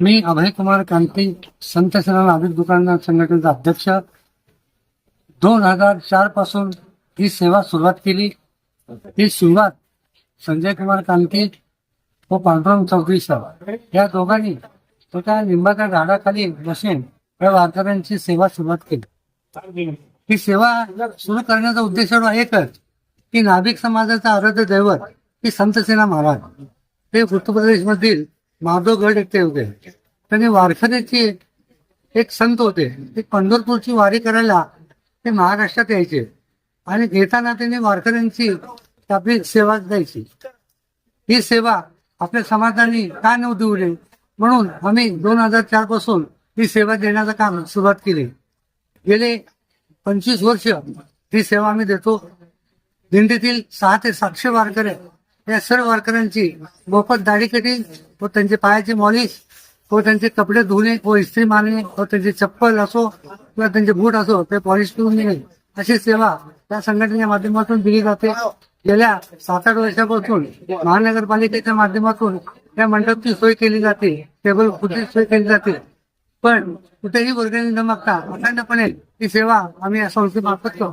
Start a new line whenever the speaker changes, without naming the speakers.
मी अभय कुमार कांती संत सेना नागरिक दुकानदार संघटनेचा अध्यक्ष. दोन हजार चारपासून ही सेवा सुरुवात केली. ही सुरुवात संजय कुमार कांती व पांडुरंग चौधरी सर या दोघांनी एका लिंबाच्या झाडाखाली बसून या वारकऱ्यांची सेवा सुरुवात केली. ही सेवा सुरू करण्याचा उद्देश एकच की नाभिक समाजाचा आराध्य दैवत ही संत सेना महाराज. ते उत्तर प्रदेशमधील माधवगड येथे होते. त्यांनी वारकऱ्याची एक संत होते. ते पंढरपूरची वारी करायला ते महाराष्ट्रात यायचे. आणि घेताना त्यांनी वारकऱ्यांची आपली सेवा द्यायची. ही सेवा आपल्या समाजाने का न देऊ नये म्हणून आम्ही दोन हजार चारपासून ही सेवा देण्याचं काम सुरुवात केली. गेले पंचवीस वर्ष ही सेवा आम्ही देतो. दिंडीतील सहा ते सातशे वारकरी या सर्व वारकऱ्यांची मोफत दाढी कटिंग व त्यांचे पायाची मॉलिश व त्यांचे कपडे धुणे व इस्त्री मारणे व त्यांचे चप्पल असो किंवा त्यांचे बूट असो ते पॉलिश करून देणे अशी सेवा त्या संघटनेच्या माध्यमातून दिली जाते. गेल्या सात आठ वर्षापासून महानगरपालिकेच्या माध्यमातून या मंडपची सोय केली जाते. टेबल खुर्ची सोय केली जाते. पण कुठेही वर्गणी न मागता अखंडपणे ही सेवा आम्ही या संस्थेमार्फत करतो.